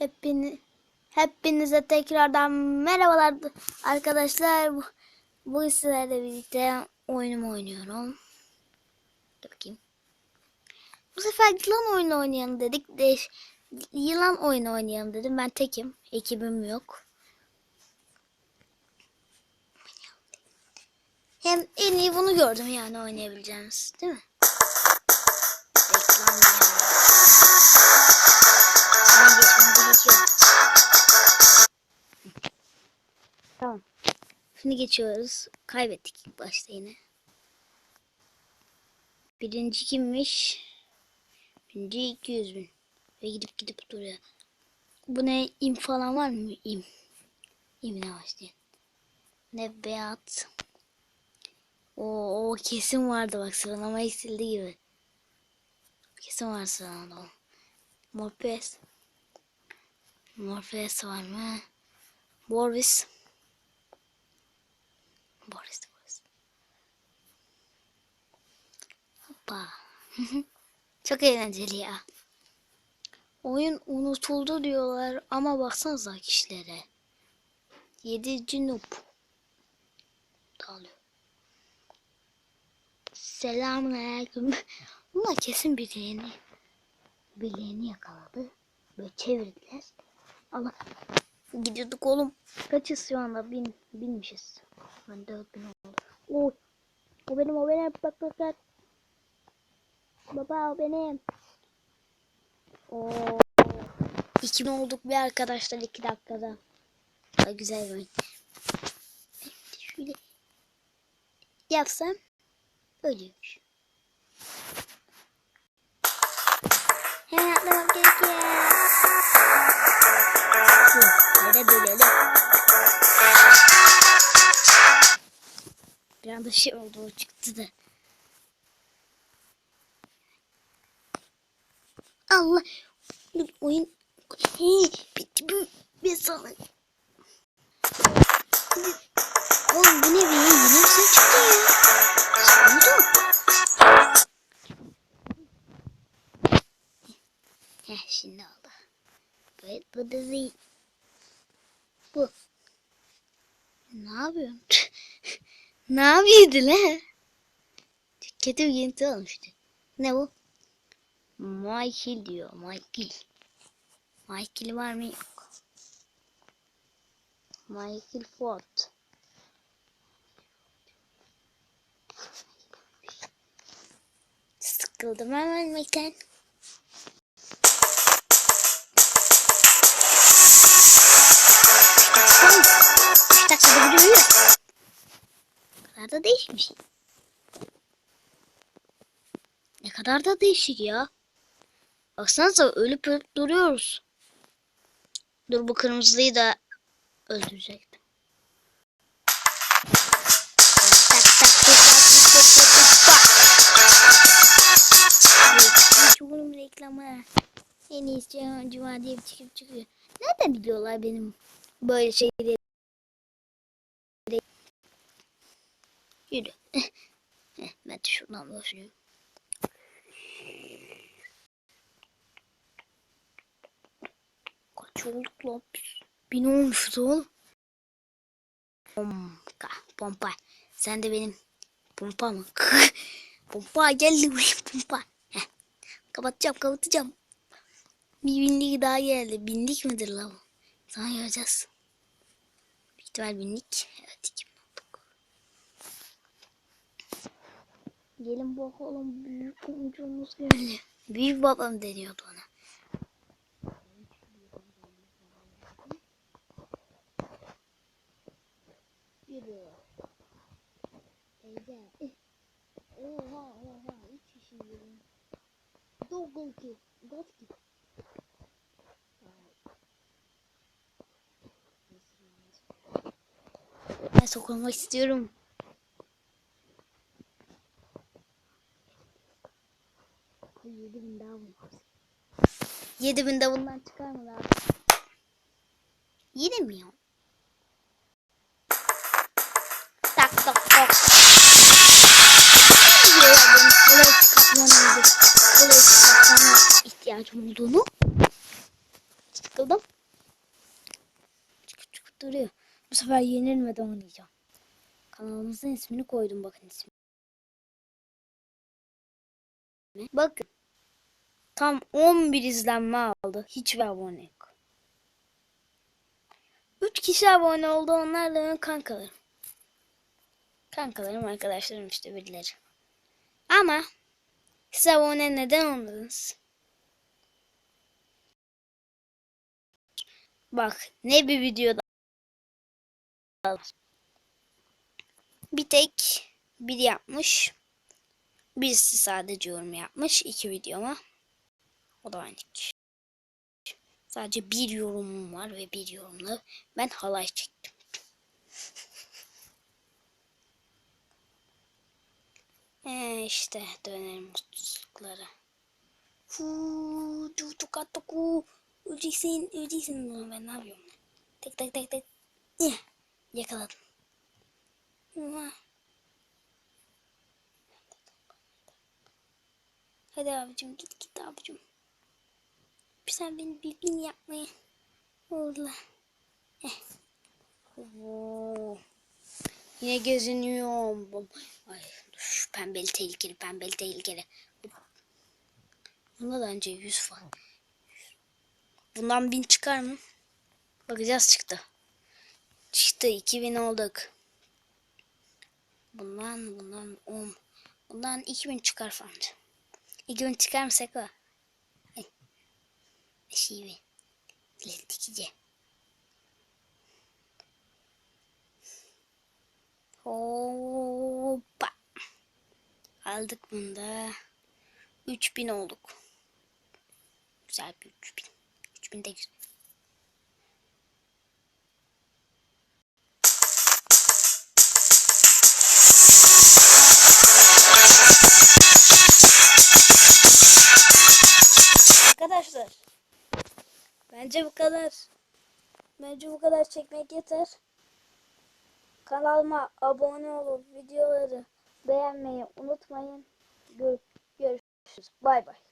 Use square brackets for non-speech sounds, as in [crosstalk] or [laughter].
Hepini, hepinize tekrardan merhabalar arkadaşlar. Bu, bu sizlerle birlikte oyunumu oynuyorum. Dur bakayım. Bu sefer yılan oyunu oynayalım dedik. De, yılan oyunu oynayalım dedim. Ben tekim. Ekibim yok. Hem en iyi bunu gördüm yani oynayabileceğimiz. Değil mi? Reklam Şimdi geçiyoruz. Kaybettik ilk başta yine. Birinci kimmiş? Birinci 200 bin. Ve gidip gidip duruyor. Bu ne im falan var mı? İm. İmle başlayan. Ne beyat. O, o kesin vardı bak sıralama eksildi gibi. Kesin var sıralama. Morpes. Morpheus var mı? Boris. Boris, Boris. Hoppa. [laughs] Çok eğlenceli ya. Oyun unutuldu diyorlar ama baksanıza kişilere. Yedinci noob. Dağılıyor. Selamünaleyküm. [laughs] Bunlar kesin bileğini. Bileğini yakaladı. Böyle çevirdiler. Allah. Gidiyorduk oğlum. Kaçız şu anda? Bin, binmişiz. Ben dört bin oldu. Oo. O benim o benim. Bak bak bak. Baba o benim. Oo. İki bin olduk bir arkadaşlar iki dakikada. Daha güzel bir. Şöyle yapsam ölüyormuş. Hemen atlamak gerekiyor. Böyle böyle. Anda şey oldu o çıktı da. Allah. Dur, oyun. Hii, bitti bu. Bir sana. Oğlum bu ne be? Yeni bir şey çıktı ya. Ne oldu? Heh şimdi oldu. Evet bu da değil. Bu. Ne yapıyorsun? [laughs] ne yapıyordu lan? Kötü bir görüntü. Ne bu? Michael diyor. Michael. Michael var mı? Yok. Michael Ford. Sıkıldım hemen Michael. Da şey. Ne kadar da değişik ya. Baksanıza ölüp ölüp duruyoruz. Dur bu kırmızıyı da öldürecektim. Onun reklamı. En iyisi cuma diye çıkıp çıkıyor. Nereden biliyorlar benim böyle şeyleri? Yürü. [laughs] Ben de şuradan başlıyorum. Kaç olduk lan biz? Bin olmuşuz oğlum. Pompa, pompa. Sen de benim pompa mı? [laughs] pompa geldi buraya [laughs] pompa. Heh. Kapatacağım kapatacağım. Bir binlik daha geldi. Binlik midir lan bu? Sana göreceğiz. Büyük ihtimal binlik. Evet 2000 Gelin bakalım büyük omcumuz geldi. Büyük babam deniyordu ona. Yürü. Eh. Oha oha. Ben sokulmak istiyorum. Yedi bin daha bundan çıkar mı daha? Yine? Tak tak tak. Çıkartmama ihtiyacım olduğunu. sıkıldım. Çıkıp çıkıp duruyor. Bu sefer yenilmeden oynayacağım. Kanalımızın ismini koydum bakın ismi. Bakın. Tam 11 izlenme aldı. Hiçbir abone yok. 3 kişi abone oldu. Onlar da benim kankalarım. Kankalarım arkadaşlarım işte birileri. Ama siz abone neden olmadınız? Bak ne bir videoda bir tek biri yapmış. Birisi sadece yorum yapmış iki videoma. O da aynı kişi. Sadece bir yorumum var ve bir yorumla ben halay çektim. [laughs] Ee, işte dönerim mutsuzluklara. Tu tu kata ku. Öleceksin, öleceksin. Ulan ben ne yapıyorum? Tek tek tek tek. Yakaladım. Ulan. Hadi abicim git git abicim. Sen beni yapmayı. Oldu. Heh. Oo. Yine geziniyorum. Ay şu pembeli tehlikeli pembeli tehlikeli. Bunda da önce 100 falan. Bundan 1000 çıkar mı? Bakacağız çıktı. Çıktı 2000 olduk. Bundan bundan 10. Bundan 2000 çıkar falan. 2000 çıkar mı Seko? Ay. Şivi. Dikici. Hoppa. Aldık bunu da. 3000 olduk. Güzel bir 3000. 3000 de güzel. Arkadaşlar. Bence bu kadar. Bence bu kadar çekmek yeter. Kanalıma abone olup videoları beğenmeyi unutmayın. Gör- Görüşürüz. Bay bay.